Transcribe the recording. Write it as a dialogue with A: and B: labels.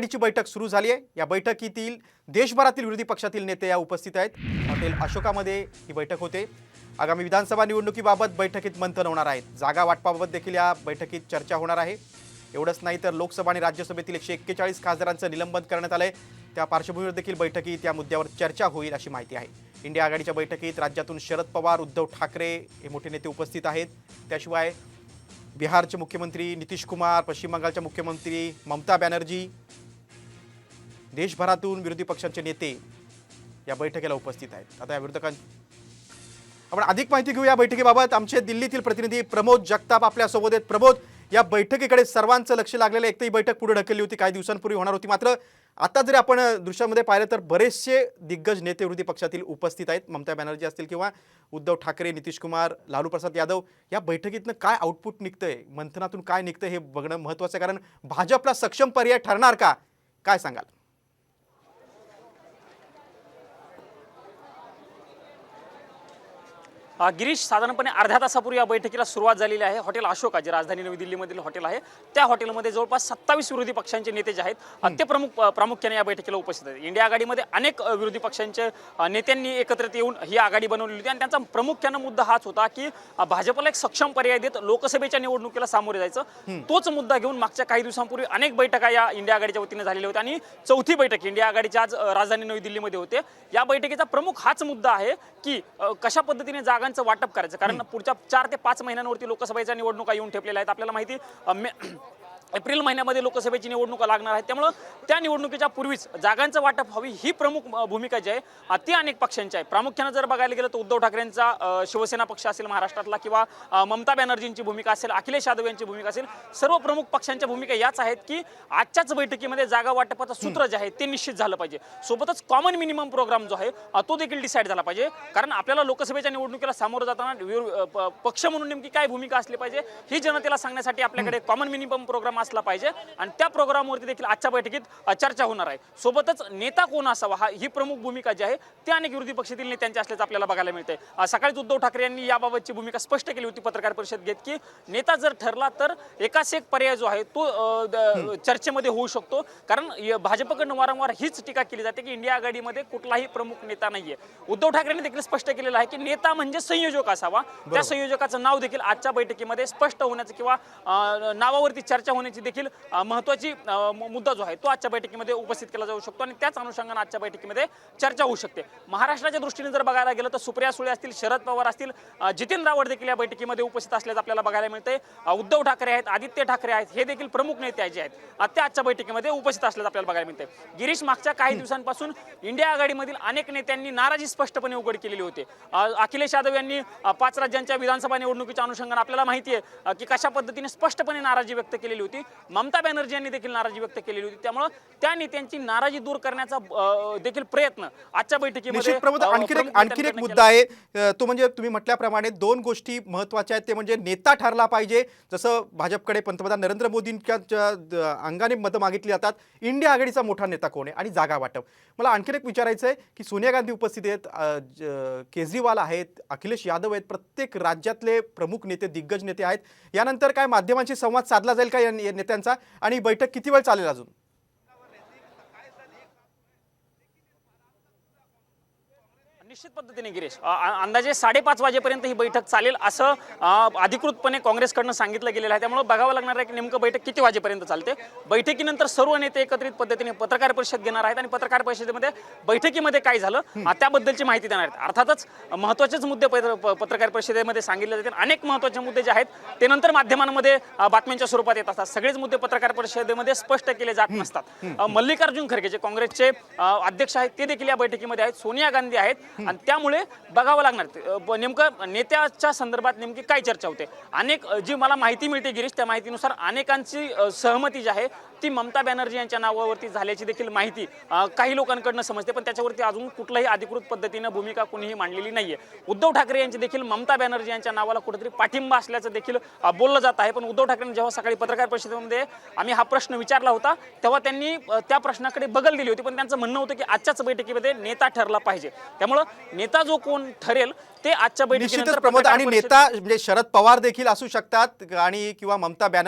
A: आघाडीची बैठक सुरू झाली आहे. या बैठकीतील देशभरातील विरोधी पक्षातील नेते या उपस्थित आहेत. हॉटेल अशोकामध्ये ही बैठक होते. आगामी विधानसभा निवडणुकीबाबत बैठकीत मंथन होणार आहेत. जागा वाटपाबाबत देखील या बैठकीत चर्चा होणार आहे. एवढंच नाही तर लोकसभा आणि राज्यसभेतील एकशे एक्केचाळीस खासदारांचं निलंबन करण्यात आलंय. त्या पार्श्वभूमीवर देखील बैठकीत या मुद्द्यावर चर्चा होईल अशी माहिती आहे. इंडिया आघाडीच्या बैठकीत राज्यातून शरद पवार उद्धव ठाकरे हे मोठे नेते उपस्थित आहेत. त्याशिवाय बिहारचे मुख्यमंत्री नितीश कुमार पश्चिम बंगालच्या मुख्यमंत्री ममता बॅनर्जी देशभरातून विरोधी पक्षांचे नेते या बैठकीला उपस्थित आहेत. आता या विरोधकां आपण अधिक माहिती घेऊ या बैठकीबाबत. आमचे दिल्लीतील प्रतिनिधी प्रमोद जगताप आपल्यासोबत आहेत. प्रमोद या बैठकीकडे सर्वांचं लक्ष लागलेलं एक तर ही बैठक पुढे ढकलली होती काही दिवसांपूर्वी होणार होती मात्र आता जरी आपण दृश्यामध्ये पाहिलं तर बरेचसे दिग्गज नेते विरोधी पक्षातील उपस्थित आहेत. ममता बॅनर्जी असतील किंवा उद्धव ठाकरे नितीश कुमार लालू प्रसाद यादव या बैठकीतनं काय आउटपुट निघतंय? मंथनातून काय निघतं हे बघणं महत्त्वाचं आहे. कारण भाजपला सक्षम पर्याय ठरणार का? काय सांगाल?
B: गिरीश साधारणपणे अर्ध्या तासापूर्वी या बैठकीला सुरुवात झालेली आहे. हॉटेल अशोका जे राजधानी नवी दिल्लीमधील हॉटेल आहे. त्या हॉटेलमध्ये जवळपास सत्तावीस विरोधी पक्षांचे नेते जे आहेत ते प्रमुख प्रामुख्याने या बैठकीला उपस्थित आहेत. इंडिया आघाडीमध्ये अनेक विरोधी पक्षांचे नेत्यांनी एकत्रित येऊन ही आघाडी बनवली होती. आणि त्यांचा प्रामुख्यानं मुद्दा हाच होता की भाजपला एक सक्षम पर्याय देत लोकसभेच्या निवडणुकीला सामोरे जायचं. तोच मुद्दा घेऊन मागच्या काही दिवसांपूर्वी अनेक बैठका या इंडिया आघाडीच्या वतीने झालेल्या होत्या. आणि चौथी बैठक इंडिया आघाडीची आज राजधानी नवी दिल्लीमध्ये होते. या बैठकीचा प्रमुख हाच मुद्दा आहे की कशा पद्धतीने जागांचं वाटप करायचं. कारण पुढच्या चार ते पाच महिन्यांवरती लोकसभेच्या निवडणुका येऊन ठेपलेल्या आहेत. आपल्याला माहिती एप्रिल महिन्यामध्ये लोकसभेची निवडणुका लागणार आहेत. त्यामुळं त्या निवडणुकीच्या पूर्वीच जागांचं वाटप हवी ही प्रमुख भूमिका जी आहे ती अनेक पक्षांची आहे. प्रामुख्यानं जर बघायला गेलं तर उद्धव ठाकरेंचा शिवसेना पक्ष असेल महाराष्ट्रातला किंवा ममता बॅनर्जींची भूमिका असेल अखिलेश यादव यांची भूमिका असेल सर्व प्रमुख पक्षांच्या भूमिका याच आहेत की आजच्याच बैठकीमध्ये जागा वाटपाचं सूत्र जे आहे ते निश्चित झालं पाहिजे. सोबतच कॉमन मिनिमम प्रोग्राम जो आहे तो देखील डिसाईड झाला पाहिजे. कारण आपल्याला लोकसभेच्या निवडणुकीला सामोरं जाताना पक्ष म्हणून नेमकी काय भूमिका असली पाहिजे ही जनतेला सांगण्यासाठी आपल्याकडे कॉमन मिनिमम प्रोग्राम असला पाहिजे. आणि त्या प्रोग्रामवरती देखील आजच्या बैठकीत चर्चा होणार आहे. सोबतच नेता कोण असावा हा ही प्रमुख भूमिका जी आहे ती अनेक विरोधी पक्षातील नेत्यांची असल्याचं आपल्याला बघायला मिळते सकाळीच उद्धव ठाकरे यांनी याबाबतची भूमिका स्पष्ट केली होती पत्रकार परिषद घेत की नेता जर ठरला तर एकाच एक पर्याय जो आहे तो चर्चेमध्ये होऊ शकतो. कारण भाजपकडनं वारंवार हीच टीका केली जाते की इंडिया आघाडीमध्ये कुठलाही प्रमुख नेता नाहीये. उद्धव ठाकरेंनी देखील स्पष्ट केलेलं आहे की नेता म्हणजे संयोजक असावा. त्या संयोजकाचं नाव देखील आजच्या बैठकीमध्ये स्पष्ट होण्याचं किंवा नावावरती चर्चा होण्याची देखील अ, महत्वाची अ, मु- मुद्दा जो आहे तो आजच्या बैठकीमध्ये उपस्थित केला जाऊ शकतो आणि त्याच अनुषंगाने आजच्या बैठकीमध्ये चर्चा होऊ शकते. महाराष्ट्राच्या दृष्टीने जर बघायला गेलं तर सुप्रिया सुळे असतील शरद पवार असतील जितेंद्र रावत देखील या बैठकीमध्ये उपस्थित असल्याचं आपल्याला बघायला मिळते उद्धव ठाकरे आहेत आदित्य ठाकरे आहेत हे देखील प्रमुख नेते जे आहेत अ, ते आजच्या बैठकीमध्ये उपस्थित असल्याचं आपल्याला बघायला मिळते गिरीश मागच्या काही दिवसांपासून इंडिया आघाडीमधील अनेक नेत्यांनी नाराजी स्पष्टपणे उघड केलेली होती. अखिलेश यादव यांनी पाच राज्यांच्या विधानसभा निवडणुकीच्या अनुषंगाने आपल्याला माहिती आहे की कशा पद्धतीने स्पष्टपणे नाराजी व्यक्त केलेली होती. ममता बॅनर्जी यांनी देखील नाराजी व्यक्त केलेली होती. त्यामुळे त्या नेत्यांची नाराजी दूर करण्याचा देखील प्रयत्न आजच्या बैठकीमध्ये
A: आणखीन एक आणखीन एक मुद्दा आहे. तो म्हणजे तुम्ही म्हटल्याप्रमाणे दोन गोष्टी महत्त्वाच्या आहेत. ते म्हणजे नेता ठरला पाहिजे. जसं भाजपकडे पंतप्रधान नरेंद्र मोदींच्या अंगाने मतं मागितली जातात इंडिया आघाडीचा मोठा नेता कोण आहे? आणि जागा वाटप. मला आणखीन एक विचारायचं आहे की सोनिया गांधी उपस्थित आहेत केजरीवाल आहेत अखिलेश यादव आहेत प्रत्येक राज्यातले प्रमुख नेते दिग्गज नेते आहेत. यानंतर काय माध्यमांशी संवाद साधला जाईल का नेत्यांचा आणि बैठक किती वेळ चालेल अजून?
B: निश्चित पद्धतीने गिरीश अंदाजे साडेपाच वाजेपर्यंत ही बैठक चालेल असं अधिकृतपणे काँग्रेसकडनं सांगितलं गेलेलं आहे. त्यामुळे बघावं लागणार आहे की नेमकं बैठक किती वाजेपर्यंत चालते. बैठकीनंतर सर्व नेते एकत्रित पद्धतीने पत्रकार परिषद घेणार आहेत आणि पत्रकार परिषदेमध्ये बैठकीमध्ये काय झालं त्याबद्दलची माहिती देणार आहेत. अर्थातच महत्त्वाचेच मुद्दे पत्रकार परिषदेमध्ये सांगितले जातील. अनेक महत्त्वाचे मुद्दे जे आहेत ते नंतर माध्यमांमध्ये बातम्यांच्या स्वरूपात येत असतात. सगळेच मुद्दे पत्रकार परिषदेमध्ये स्पष्ट केले जात नसतात. मल्लिकार्जुन खरगे जे काँग्रेसचे अध्यक्ष आहेत ते देखील या बैठकीमध्ये आहेत. सोनिया गांधी आहेत. आणि त्यामुळे बघावं लागणार. ते, नेमकं नेत्याच्या संदर्भात नेमकी काय चर्चा होते? अनेक जी मला माहिती मिळते गिरीश त्या माहितीनुसार अनेकांची सहमती जी आहे ती ममता बॅनर्जी यांच्या नावावरती झाल्याची देखील माहिती काही लोकांकडनं समजते पण त्याच्यावरती अजून कुठल्याही अधिकृत पद्धतीनं भूमिका कुणीही मांडलेली नाहीये. उद्धव ठाकरे यांची देखील ममता बॅनर्जी यांच्या नावाला कुठेतरी पाठिंबा असल्याचं देखील बोललं जात आहे. पण उद्धव ठाकरेंनी जेव्हा सकाळी पत्रकार परिषदेमध्ये आम्ही हा प्रश्न विचारला होता तेव्हा त्यांनी त्या प्रश्नाकडे बगल दिली होती. पण त्यांचं म्हणणं होतं की आजच्याच बैठकीमध्ये नेता ठरला पाहिजे. त्यामुळं नेता जो कोण ठरेल ते आजच्या बैठकीनंतर
A: प्रमोद आणि नेता म्हणजे शरद पवार देखील असू शकतात आणि किंवा ममता बॅनर्जी